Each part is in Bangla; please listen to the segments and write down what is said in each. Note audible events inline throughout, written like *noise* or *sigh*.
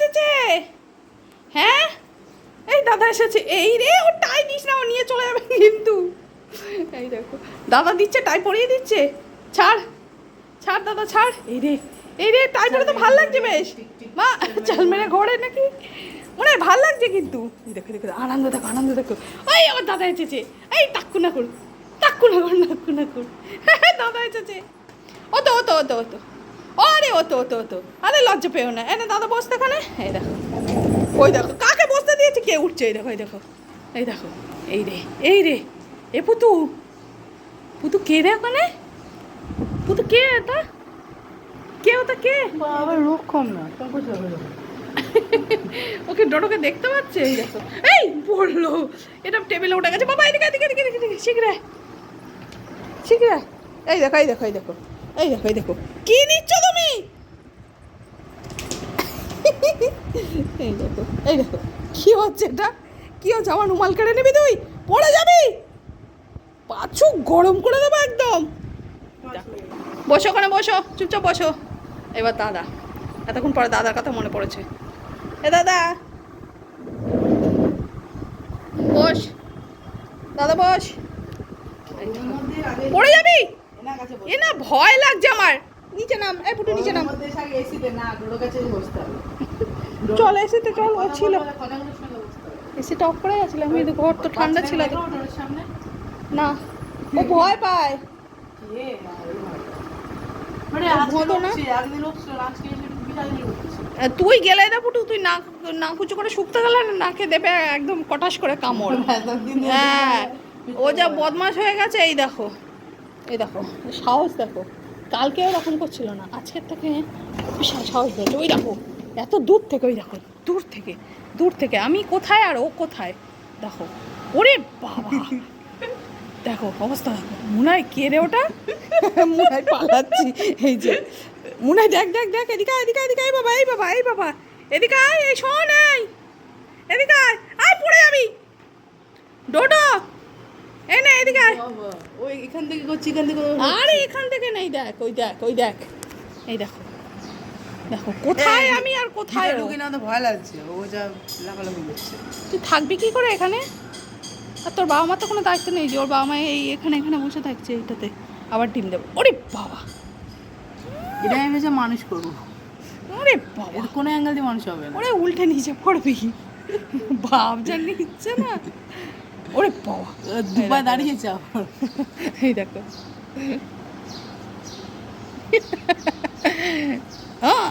এসেছে। হ্যাঁ? এই দাদা এসেছে। এই রে ও টাই দিস না, ও নিয়ে চলে যাবে কিন্তু। এই দেখো, দাদা দিচ্ছে টাই পরিয়ে দিচ্ছে। ছাড় ছাড় দাদা, ছাড়। এই রে এই রে টাই পরে তো ভালো লাগছে বেশ। মা, চাল মেরে ঘোরে নাকি? মনে হয় ভালো লাগছে কিন্তু। দেখো দেখো, আনন্দ দেখো আনন্দ দেখো। ওই আমার দাদা এসেছে। এই টাক্কু না করুন টাক্কু না করুন টাক্কু না করুন দাদা এসেছে। ও তো ও তো ও তো ও তো আরে ও তো ও তো ও তো আরে লজ্জা পেও না। এনে দাদা বসতে এখানে। এই দেখো। ওই দেখো কাকে বসতে দিয়েছে? কে উঠছে? এই দেখো এই দেখো। এই দেখো এই রে এই রে। এ পুতু। পুতু কে রে ওখানে? পুতু কে এটা? কে ওটা কে? বাবা রোগ কম না ওকে ডোডোকে দেখতে পাচ্ছে? এই দেখো। এই পড়ল এটা টেবিলে উঠে গেছে। বাবা এদিকে এদিকে এদিকে এদিকে শিখরে। শিখরে। এই দেখো এই দেখো এই দেখো। এই দেখো এই দেখো। কি নিচ্ছ তুমি? এই দেখো এই দেখো। কি হচ্ছে এটা? কি হচ্ছে? আমার রুমাল কেড়ে নিবি তুই? পড়ে যাবি? পাছু গরম করে দেবো একদম। বসো ওখানে, বসো। চুপচাপ বসো। এবার দাদা। এতক্ষণ পরে দাদার কথা মনে পড়েছে। এ দাদা। বস। দাদা, বস। পড়ে যাবি? এ না ভয় লাগছে আমার। নিচে নাম এই পুটু নিচে নাম। চল এসিতে চল ও ছিল। এসিটা অফ করে গেছিল আমি ঘর তো ঠান্ডা ছিল। না ও ভয় পায়। না? আর তুই গেলে না পুটু তুই না নাক উঁচু করে শুকতে গেলে না নাকে দেবে একদম কটাস করে কামড়। *laughs* হ্যাঁ ও যা বদমাশ হয়ে গেছে এই দেখো। এই দেখো, সাহস দেখো। কালকে ওরকম করছিল না, আজকের থেকে বিশাল সাহস হয়েছে। ওই দেখো, এত দূর থেকে, ওই দেখো, দূর থেকে দূর থেকে। আমি কোথায় আর ও কোথায়? দেখো, ওরে বাবা! দেখো, অবস্থা দেখো। মুনায় কে রে ওটা? মুনায় পালাচ্ছি, এই যে। মুনায় দেখ দেখ দেখ, এদিকে এদিকে এদিকে আয় বাবা, এই বাবা এই বাবা। এদিকে আয়, এই শোন, এই। এদিকে আয় আয়, পড়ে যাবি। ডোডো এই ওই এখান থেকে করছি এখান থেকে আরে এখান থেকে নেই দেখ ওই দেখ ওই দেখ। এই দেখো। দেখো কোথায় আমি আর কোথায়? ঢুকি না তো ভয় লাগছে ও যা লাফালাফি করছে। তুই থাকবি কি করে এখানে? আর তোর বাবা মার তো কোনো দায়িত্ব নেই যে ওর বাবা মা এই এখানে এখানে বসে থাকছে এইটাতে। আবার ডিম দেবো। ওরে বাবা। এটা আমি ভেবেছি মানুষ করব। ওরে বাবা। কোনো অ্যাঙ্গেল দিয়ে মানুষ হবে ওরে উল্টে নিচে পড়বি। ভাব যা নিচ্ছে না। ওরে বাবা। ও দুবার দাঁড়িয়েছে আবার। এই দেখো। হ্যাঁ।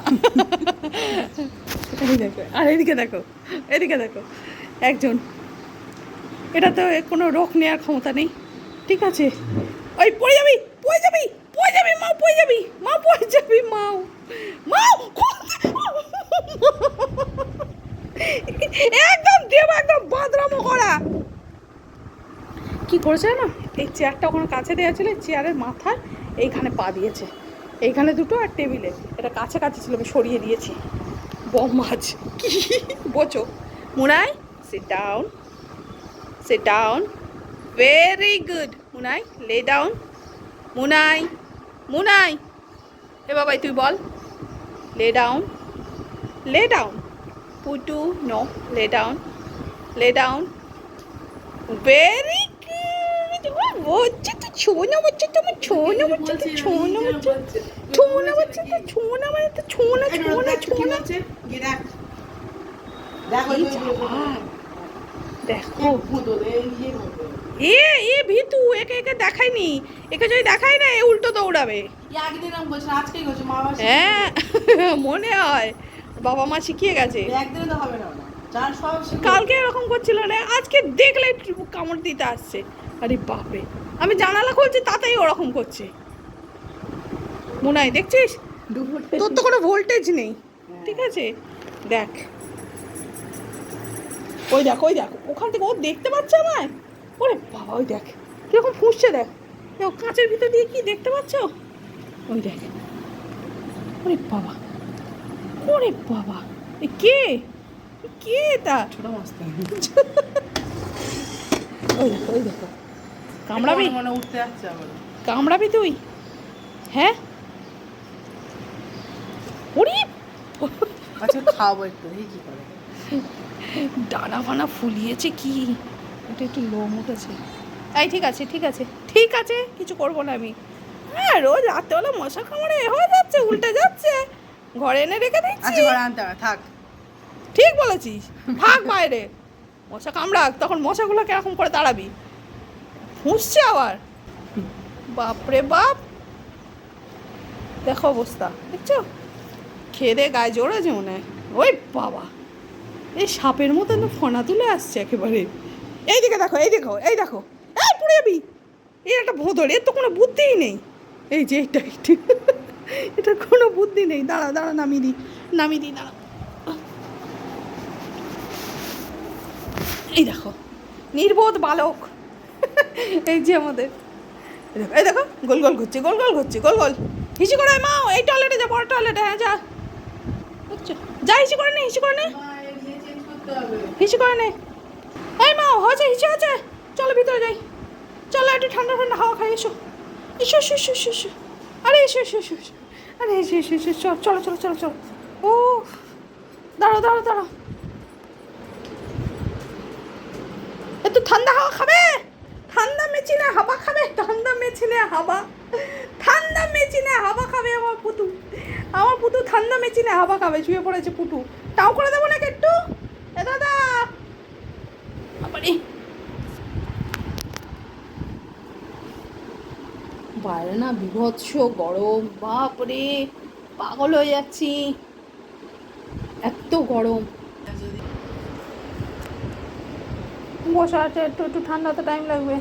এই দেখো আর এদিকে দেখো এদিকে দেখো একজন। এটা তো কোনো রোগ নেওয়ার ক্ষমতা নেই ঠিক আছে? ওই পড়ে যাবি পড়ে যাবি পড়ে যাবি মা পড়ে যাবি মা পড়ে যাবি মাও মাও। একদম দেব একদম বাদরামো করা। কি করেছে না এই চেয়ারটা ওখানে কাছে দেওয়া ছিল চেয়ারের মাথায় এইখানে পা দিয়েছে। এইখানে দুটো আর টেবিলে এটা কাছে কাছে ছিল, আমি সরিয়ে দিয়েছি। বম মাছ কি? বোঝো। Munai sit down sit down very good Munai lay down Munai মুনাই। এ বাবাই, তুই বল। Lay down lay down Putu no lay down lay down very good বলছে তো ছোনা বলছে তোমার ছোনা বলছে তো ছোনা বলছে ছোনা বলছে তো ছোনা মানে তো ছোনা ছোনা ছোনা। দেখো। ইয়ে এ এ ভিতু একে একে দেখায়নি। একে যদি দেখাই না এ উল্টো দৌড়াবে। হ্যাঁ *laughs* মনে হয়। বাবা মা শিখিয়ে গেছে। তো হবে না। কালকে এরকম করছিল না আজকে দেখলে কামড় দিতে আসছে। আরে বাপরে। আমি জানালা খুলছি তাতেই ওরকম করছে। মনে হয় দেখছিস? তোর তো কোনো ভোল্টেজ নেই। ঠিক আছে? দেখ। ওই দেখ ওই দেখ ওখান থেকে ও দেখতে পাচ্ছে আমায়? ওরে বাবা ওই দেখ কীরকম ফুসছে দেখ। দেখো, কাঁচের ভিতর দিয়ে কি দেখতে পাচ্ছ? ওই দেখ। ওরে বাবা ওরে বাবা এ কে? কে এটা? ছোট মাছ তো। ওই দেখো ওই দেখো। কামড়াবি? মনে উঠতে যাচ্ছে আবার কামড়াবি তুই? হ্যাঁ? ওরে! আচ্ছা খাব একটু দেখি কি করে। ডানা ফানা ফুলিয়েছে কি? এটা একটু লোম উঠেছে এই ঠিক আছে ঠিক আছে ঠিক আছে কিছু করব না আমি। হ্যাঁ রোজ রাত্রেবেলা মশা কামড়ে এ হয়ে যাচ্ছে উল্টে যাচ্ছে। ঘরে এনে রেখে দিচ্ছি। আচ্ছা ঘরে আনতে হবে থাক। ঠিক বলেছিস। থাক বাইরে। মশা কামড়াক তখন মশাগুলো কীরকম করে দাঁড়াবি ফুঁসছে আবার। বাপরে বাপ। দেখো অবস্থা, দেখছ? খেয়ে দিয়ে গায়ে জোরেছে মনে হয়। ওই বাবা। এই সাপের মতো না ফনা তুলে আসছে একেবারে। এই দিকে দেখো, এই দেখো এই দেখো। এই পুড়ে যাবি। এর একটা ভোঁদর এর তো কোনো বুদ্ধিই নেই। এই যে এটা এটা এটা কোনো বুদ্ধি নেই। দাঁড়া দাঁড়া, নামিয়ে দিই নামিয়ে দিই, দাঁড়া। এই দেখো, নির্বোধ বালক। *laughs* এই যে আমাদের। এই দেখো, গোল গোল ঘুরছে গোল গোল ঘুরছে গোল গোল। হিসি করে মা এই টয়লেটে যা বড় টয়লেটে হ্যাঁ যা। যা হিসি করে নে হিসি করে নে। হিসি করে নে। এই মা হয়েছে হিসি আছে চলো ভিতরে যাই। চলো একটু ঠান্ডা ঠান্ডা হাওয়া খাই এসো। এসো এসো এসো এসো এসো। আরে এসো এসো এসো এসো। আরে এসো এসো এসো চলো চলো চলো চলো চলো। ও দাঁড়াও দাঁড়াও দাঁড়াও। একটু ঠান্ডা হাওয়া খাবে? ঠান্ডা মেচিনে হাওয়া খাবে ঠান্ডা মেচিনে হাওয়া ঠান্ডা মেচিনে হাওয়া খাবে আমার পুতু। আমার পুতু ঠান্ডা মেচিনে হাওয়া খাবে শুয়ে পড়েছে পুটু টাও করে দেবো নাকি একটু? এ দাদা! বাইরে না বিভৎস গরম বাপরে পাগল হয়ে যাচ্ছি। এত গরম। বসা আছে একটু একটু ঠান্ডা তো টাইম লাগবে।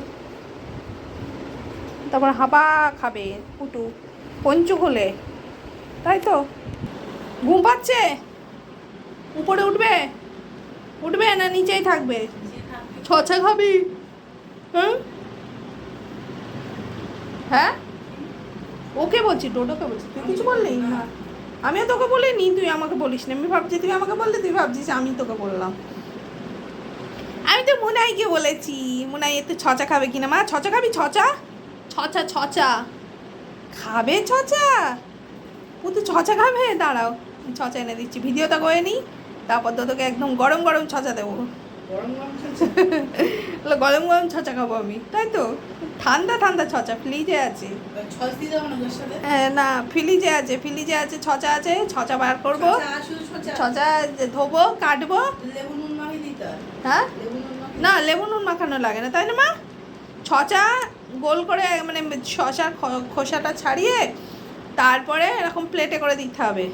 তারপর হাবা খাবে পুটু পঞ্চু হলে। তাই তো? ঘুম পাচ্ছে? উপরে উঠবে? উঠবে না নিচেই থাকবে? ছচা খাবি। হ্যাঁ হ্যাঁ? ওকে বলছি টোটোকে বলছি। তুই কিছু বললি? আমিও তোকে বলিনি তুই আমাকে বলিস না আমি ভাবছি তুই আমাকে বললি তুই ভাবছিস আমি তোকে বললাম। আমি তো মুনাইকে বলেছি। মুনাই একটু ছচা খাবে কিনা? মা ছচা খাবি? ছচা? ছচা ছচা। খাবে ছচা? ও তো ছচা খাবে? দাঁড়াও ছচা এনে দিচ্ছি। ভিডিওটা করে নিই তারপর তো তোকে একদম গরম গরম ছচা দেবো। গরম গরম ছচা? খাব আমি তাই তো? ঠান্ডা ঠান্ডা ছচা ফ্রিজে আছে। না হ্যাঁ, না ফ্রিজে আছে ফ্রিজে আছে ছচা আছে ছচা বার করব। ছচা, ধোবো কাটবো। হয়। না লেবু নুন মাখানো লাগে না তাই না মা? ছচা গোল করে মানে শশার খোসাটা ছাড়িয়ে তারপরে এরকম প্লেটে করে দিতে হবে।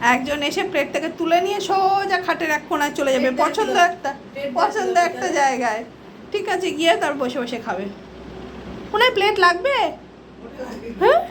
একজন এসে প্লেট থেকে তুলে নিয়ে সোজা খাটের এক কোনায় চলে যাবে। পছন্দ একটা পছন্দ একটা জায়গায়। ঠিক আছে গিয়ে তার বসে বসে খাবে। ওনার প্লেট লাগবে। হ্যাঁ?